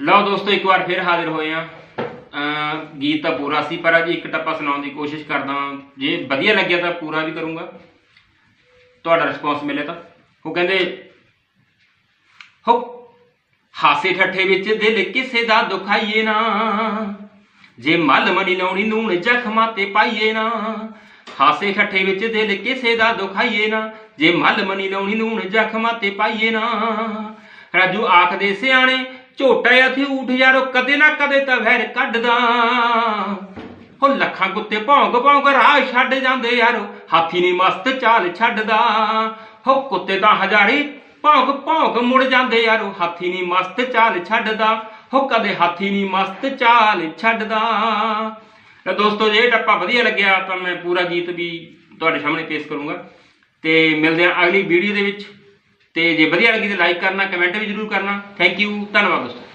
ਲਓ ਦੋਸਤੋ, ਇੱਕ ਵਾਰ ਫਿਰ ਹਾਜ਼ਰ ਹੋਏ ਆ ਗੀਤ ਤਾਂ ਪੂਰਾ ਸੀ, ਪਰ ਅੱਜ ਇੱਕ ਟੱਪਾ ਸੁਣਾਉਣ ਦੀ ਕੋਸ਼ਿਸ਼ ਕਰਦਾ ਜੇ ਵਧੀਆ ਲੱਗਿਆ ਤਾਂ ਪੂਰਾ ਵੀ ਕਰੂੰਗਾ। ਤੁਹਾਡਾ ਰਿਸਪੌਂਸ ਮਿਲੇ ਤਾਂ। ਉਹ ਕਹਿੰਦੇ ਹੋ ਹਾਸੇ ਠੱਠੇ ਵਿੱਚ ਦਿਲ ਕਿਸੇ ਦਾ ਦੁਖਾਈਏ ਨਾ। ਜੇ ਮੱਲ ਮਣੀ ਲਾਉਣੀ, ਨੂਣ ਜ਼ਖਮਾਂ ਤੇ ਪਾਈਏ ਨਾ। ਹਾਸੇ ਠੱਠੇ ਵਿੱਚ ਦਿਲ ਕਿਸੇ ਦਾ ਦੁਖਾਈਏ ਨਾ। ਜੇ ਮੱਲ ਮਣੀ ਲਾਉਣੀ, ਨੂਣ ਜ਼ਖਮਾਂ ਤੇ ਪਾਈਏ ਨਾ। ਰਾਜੂ ਆਖਦੇ, ਸਿਆਣੇ ਝੋਟਾ ਅਥੀ ਉਠ ਯਾਰੋ ਕਦੇ ਨਾ ਕਦੇ ਤਾਂ ਵੈਰ ਕੱਢਦਾ। ਹੋ ਲੱਖਾਂ ਕੁੱਤੇ ਭੌਂਕ ਭੌਂਕ ਰਾਹ ਛੱਡ ਜਾਂਦੇ ਯਾਰੋ, ਹਾਥੀ ਨਹੀਂ ਮਸਤ ਚਾਲ ਛੱਡਦਾ। ਹੋ ਕੁੱਤੇ ਤਾਂ ਹਜ਼ਾਰੀ ਭੌਂਕ ਭੌਂਕ ਮੁੜ ਜਾਂਦੇ ਯਾਰੋ, ਹਾਥੀ ਨਹੀਂ ਮਸਤ ਚਾਲ ਛੱਡਦਾ। ਹੋ ਕਦੇ ਹਾਥੀ ਨਹੀਂ ਮਸਤ ਚਾਲ ਛੱਡਦਾ। ਤਾਂ ਦੋਸਤੋ, ਜੇ ਟੱਪਾ ਵਧੀਆ ਲੱਗਿਆ ਤਾਂ ਮੈਂ ਪੂਰਾ ਗੀਤ ਵੀ ਤੁਹਾਡੇ ਸਾਹਮਣੇ ਪੇਸ਼ ਕਰੂੰਗਾ। ਤੇ ਮਿਲਦੇ ਹਾਂ ਅਗਲੀ ਵੀਡੀਓ ਦੇ ਵਿੱਚ। ਤੇ ਜੇ ਵਧੀਆ ਲੱਗੀ ਤਾਂ ਲਾਈਕ ਕਰਨਾ ਕਮੈਂਟ ਵੀ ਜ਼ਰੂਰ ਕਰਨਾ। ਥੈਂਕ ਯੂ ਧੰਨਵਾਦ ਦੋਸਤੋ।